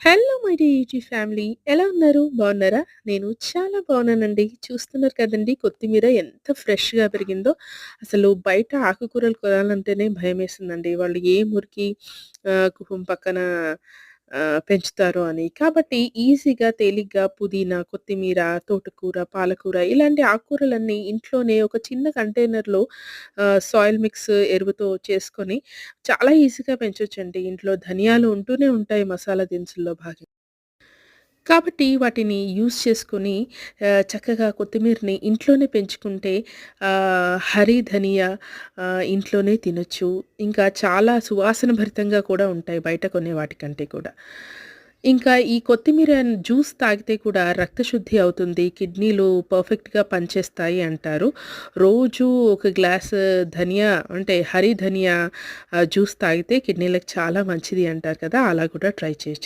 Hello my dear family ఎలా ఉన్నారు? బాగున్నారా? నేను చాలా బాగున్నానండి. చూస్తున్నారు కదండి కొత్తిమీర ఎంత ఫ్రెష్‌గా పెరిగిందో. అసలు బయట ఆకుకూరలు కొనాలంటేనే భయమేసిందండి. వాళ్ళు ఏ మురికి కుహం పక్కన పెంచుతారు అని. కాబట్టి ఈజీగా, తేలిగ్గా పుదీనా, కొత్తిమీర, తోటకూర, పాలకూర ఇలాంటి ఆకుకూరలన్నీ ఇంట్లోనే ఒక చిన్న కంటైనర్‌లో సాయిల్ మిక్స్ ఎరువుతో చేసుకొని చాలా ఈజీగా పెంచొచ్చండి. ఇంట్లో ధనియాలు ఉంటూనే ఉంటాయి మసాలా దినుసుల్లో భాగంగా. కాబట్టి వాటిని యూస్ చేసుకొని చక్కగా కొత్తిమీరని ఇంట్లోనే పెంచుకుంటే హరి, ధనియా ఇంట్లోనే తినొచ్చు. ఇంకా చాలా సువాసన భరితంగా కూడా ఉంటాయి బయట కొనే వాటికంటే కూడా. ఇంకా ఈ కొత్తిమీర జ్యూస్ తాగితే కూడా రక్తశుద్ధి అవుతుంది. కిడ్నీలు పర్ఫెక్ట్‌గా పనిచేస్తాయి అంటారు. రోజు ఒక గ్లాస్ ధనియా అంటే హరి ధనియా జ్యూస్ తాగితే కిడ్నీలకు చాలా మంచిది అంటారు కదా! అలా కూడా ట్రై చేయొచ్చు.